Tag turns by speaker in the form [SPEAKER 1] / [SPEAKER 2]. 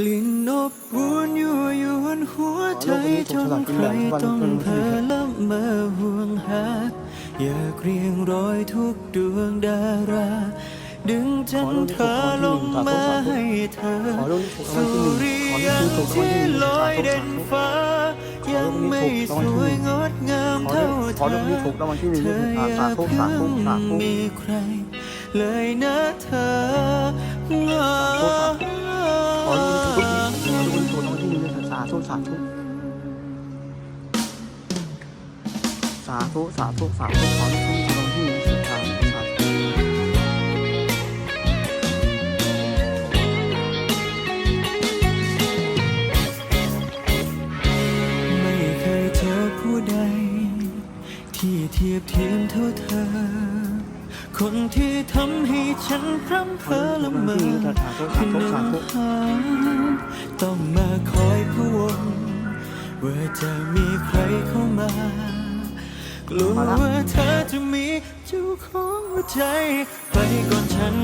[SPEAKER 1] กลิ่นนบอวนยั่วยวนหัวใจจนใครต้องเพ้อละเมอห่วงหา อยากเรียงร้อยทุกดวงดารา ดึงจันทราลงมาให้เธอสุริยัน
[SPEAKER 2] ถูกราง
[SPEAKER 1] ที่ลอยเด่นฟ้า ยังไม่สวยงดงามเท่าเธ
[SPEAKER 2] อ
[SPEAKER 1] เธออย่าเพิ่งมีใคร เลยนะเธอา
[SPEAKER 2] ธุสาธุสาธุสาธุสาธุขอลูกนี้ถูกรางที่หนึ่งสาธุสาธุ
[SPEAKER 1] ไม่เคยเจอผู้ใด ที่เทียบเทียมเท่าเธอ คนที่ทำให้ฉันพร่ำเพ้อละเมอขึ้นนหาต้องมาคอยพะวงว่าจะมีใครเข้ามากลัวว่าเธอจะมีเจ้าของหัวใจ ไปก่อนฉัน